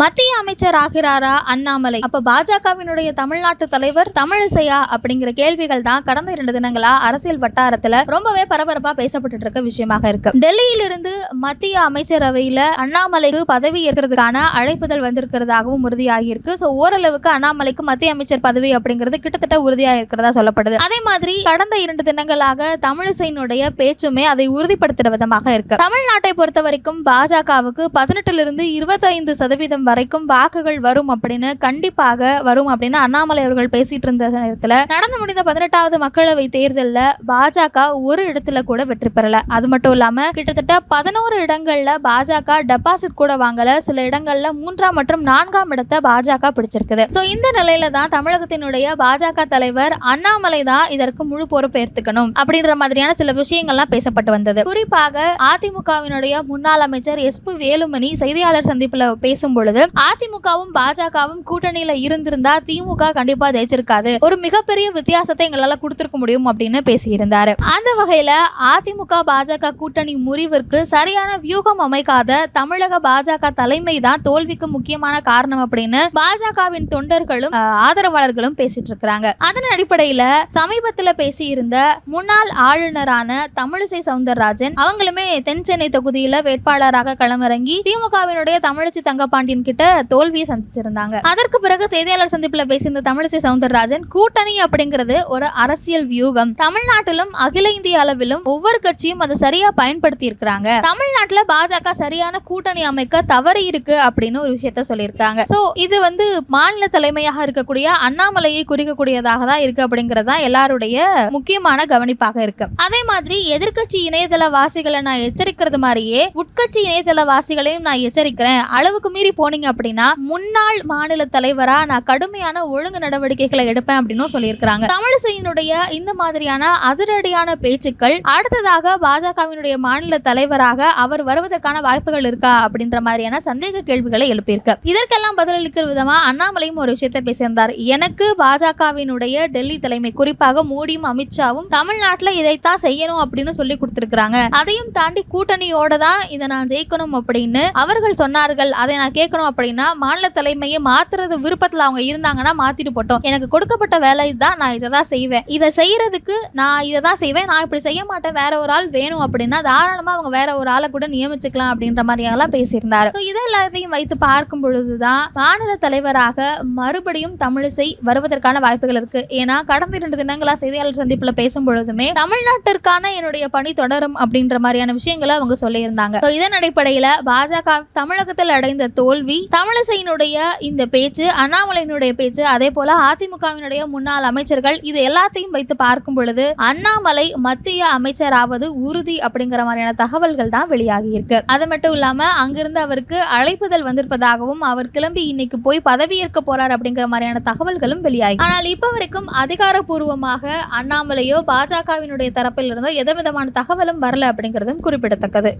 மத்திய அமைச்சர் ஆகிறாரா அண்ணாமலை? அப்ப பாஜகவினுடைய தமிழ்நாட்டு தலைவர் தமிழிசையா அப்படிங்கிற கேள்விகள் தான் கடந்த இரண்டு தினங்களா அரசியல் வட்டாரத்துல ரொம்பவே பரபரப்பா பேசப்பட்டு இருக்க விஷயமாக இருக்கு. டெல்லியிலிருந்து மத்திய அமைச்சரவையில அண்ணாமலைக்கு பதவி ஏற்கிறதுக்கான அழைப்புதல் வந்திருக்கிறதாகவும் உறுதியாகியிருக்கு. ஸோ ஓரளவுக்கு அண்ணாமலைக்கு மத்திய அமைச்சர் பதவி அப்படிங்கிறது கிட்டத்தட்ட உறுதியாக இருக்கிறதா சொல்லப்படுது. அதே மாதிரி கடந்த இரண்டு தினங்களாக தமிழிசையினுடைய பேச்சுமே அதை உறுதிப்படுத்துற விதமாக இருக்கு. தமிழ்நாட்டை பொறுத்த வரைக்கும் பாஜகவுக்கு பதினெட்டுல இருந்து இருபத்தைந்து சதவீதம் வரைக்கும் வாக்குகள் வரும் அப்படின்னு கண்டிப்பாக வரும் அப்படின்னு அண்ணாமலை அவர்கள் பேசிட்டு இருந்த நேரத்துல நடந்து முடிந்த பதினெட்டாவது மக்களவை தேர்தலில் பாஜக ஒரு இடத்துல கூட வெற்றி பெறல. அது மட்டும் இல்லாம கிட்டத்தட்ட பதினோரு இடங்கள்ல பாஜக டெபாசிட் கூட வாங்கல. சில இடங்கள்ல மூன்றாம் மற்றும் நான்காம் இடத்தை பாஜக பிடிச்சிருக்குது. சோ இந்த நிலையில தான் தமிழகத்தினுடைய பாஜக தலைவர் அண்ணாமலை தான் இதற்கு முழு பொறுப்பு ஏற்றுக்கணும் அப்படின்ற மாதிரியான சில விஷயங்கள்லாம் பேசப்பட்டு வந்தது. குறிப்பாக அதிமுகவினுடைய முன்னாள் அமைச்சர் எஸ் பி வேலுமணி செய்தியாளர் சந்திப்புல பேசும் பொழுது இருந்தது அதிமுகவும் பாஜகவும் கூட்டணியில இருந்திருந்தா திமுக கண்டிப்பா ஜெயிச்சிருக்காது. ஒரு மிகப்பெரிய வித்தியாசத்தை எங்களால கொடுத்திருக்க முடியும் அப்படின்னு பேசியிருந்தாரு. அந்த வகையில அதிமுக பாஜக கூட்டணி முறிவிற்கு சரியான வியூகம் அமைக்காத தமிழக பாஜக தலைமை தான் தோல்விக்கு முக்கியமான காரணம் அப்படின்னு பாஜகவின் தொண்டர்களும் ஆதரவாளர்களும் பேசிட்டு இருக்கிறாங்க அதன் அடிப்படையில சமீபத்துல பேசியிருந்த முன்னாள் ஆளுநரான தமிழிசை சவுந்தரராஜன் அவங்களுமே தென் சென்னை தொகுதியில வேட்பாளராக களமிறங்கி திமுகவினுடைய தமிழிசை தங்கப்பாண்டியன் கிட்ட தோல்வியை சந்திச்சிருந்தாங்க. அதற்கு பிறகு செய்தியாளர் சந்திப்புல பேசியிருந்த தமிழிசை சவுந்தரராஜன் கூட்டணி அப்படிங்கிறது ஒரு அரசியல் வியூகம். தமிழ்நாட்டிலும் அகில இந்திய அளவிலும் ஒவ்வொரு கட்சியும் அதை சரியா பயன்படுத்தி இருக்கிறாங்க தமிழ்நாட்டுல பாஜக சரியான கூட்டணி அமைக்க தவறி இருக்கு அப்படின்னு ஒரு விஷயத்த சொல்லியிருக்காங்க. சோ இது வந்து மாநில தலைமையாக இருக்கக்கூடிய அண்ணாமலையை குறிக்கக்கூடியதாக தான் இருக்கு அப்படிங்கிறது தான் எல்லாருடைய முக்கியமான கவனிப்பாக இருக்கு. அதே மாதிரி எதிர்க்கட்சி இணையதள வாசிகளை நான் எச்சரிக்கிறது மாதிரியே உட்கட்சி இணையதள வாசிகளையும் நான் எச்சரிக்கிறேன். அளவுக்கு மீறி போனீங்க அப்படின்னா முன்னாள் மாநில தலைவரா நான் கடுமையான ஒழுங்கு நடவடிக்கைகளை எடுப்பேன் அப்படின்னு சொல்லியிருக்கிறாங்க. தமிழிசையினுடைய இந்த மாதிரியான அதிரடியான பேச்சுக்கள் அடுத்ததாக பாஜகவினுடைய மாநில தலைவராக அவர் வருவதற்கான வாய்ப்புகள் இருக்கா அப்படின்ற மாதிரியான சந்தேக கேள்விகளை எழுப்பியிருக்கு. இதற்கெல்லாம் பதிலளிக்கிற விதமா அண்ணாமலையும் ஒரு விஷயத்தை பேசியிருந்தார் எனக்கு பாஜகவினுடைய டெல்லி தலைமை குறிப்பாக மோடியும் அமித்ஷாவும் தமிழ்நாட்டில் இதைத்தான் செய்யணும் அப்படின்னு சொல்லி கொடுத்திருக்கிறாங்க. அதையும் தாண்டி கூட்டணியோட தான் இதை நான் ஜெயிக்கணும் அப்படின்னு அவர்கள் சொன்னார்கள். அதை நான் கேட்கணும் அப்படின்னா மாநில தலைமையை மாத்துறது விருப்பத்துல அவங்க இருந்தாங்கன்னா மாத்திட்டு போட்டோம். எனக்கு கொடுக்கப்பட்ட வேலை தான் நான் இதை தான் செய்வேன். இதை செய்யறதுக்கு நான் இதை தான் செய்வேன். நான் இப்படி செய்ய மாட்டேன். வேற ஒரு ஆள் வேணும் அப்படின்னா தாராளமா அவங்க வேற ஒரு ஆளை கூட நியமிச்சுக்கலாம் அப்படின்ற மாதிரியெல்லாம் பேசியிருந்தாரு. இதை எல்லாத்தையும் வைத்து பார்க்கும் பொழுதுதான் மாநில தலைவராக மறுபடியும் தமிழிசை வருவதற்கான வாய்ப்புகள் இருக்கு. ஏன்னா கடந்த இரண்டு தினங்களா செய்தியாளர் சந்திப்புல பேசும் பொழுதுமே தமிழ்நாட்டிற்கான என்னுடைய பணி தொடரும் அப்படின்ற மாதிரியான விஷயங்களை அவங்க சொல்லியிருந்தாங்க. ஸோ இதன் அடிப்படையில பாஜக தமிழகத்தில் அடைந்த தோல்வி தமிழிசையினுடைய இந்த பேச்சு அண்ணாமலையினுடைய பேச்சு அதே போல அதிமுகவினுடைய முன்னாள் அமைச்சர்கள் இது எல்லாத்தையும் வைத்து பார்க்கும் பொழுது அண்ணாமலை மத்திய அமைச்சராவது உறுதி அப்படிங்கிற மாதிரியான தகவல்கள் தான் வெளியாகி இருக்கு. அது மட்டும் இல்லாம அங்கிருந்து அவருக்கு அழைப்புதல் வந்திருப்பதாகவும் அவர் கிளம்பி இன்னைக்கு போய் பதவியேற்க போறார் அப்படிங்கிற மாதிரியான தகவல்களும் வெளியாகி. ஆனால் இப்ப வரைக்கும் அதிகாரப்பூர்வமாக அண்ணாமலையோ பாஜகவினுடைய தரப்பில் இருந்தோ எந்த விதமான தகவலும் வரல அப்படிங்கிறதும் குறிப்பிடத்தக்கது.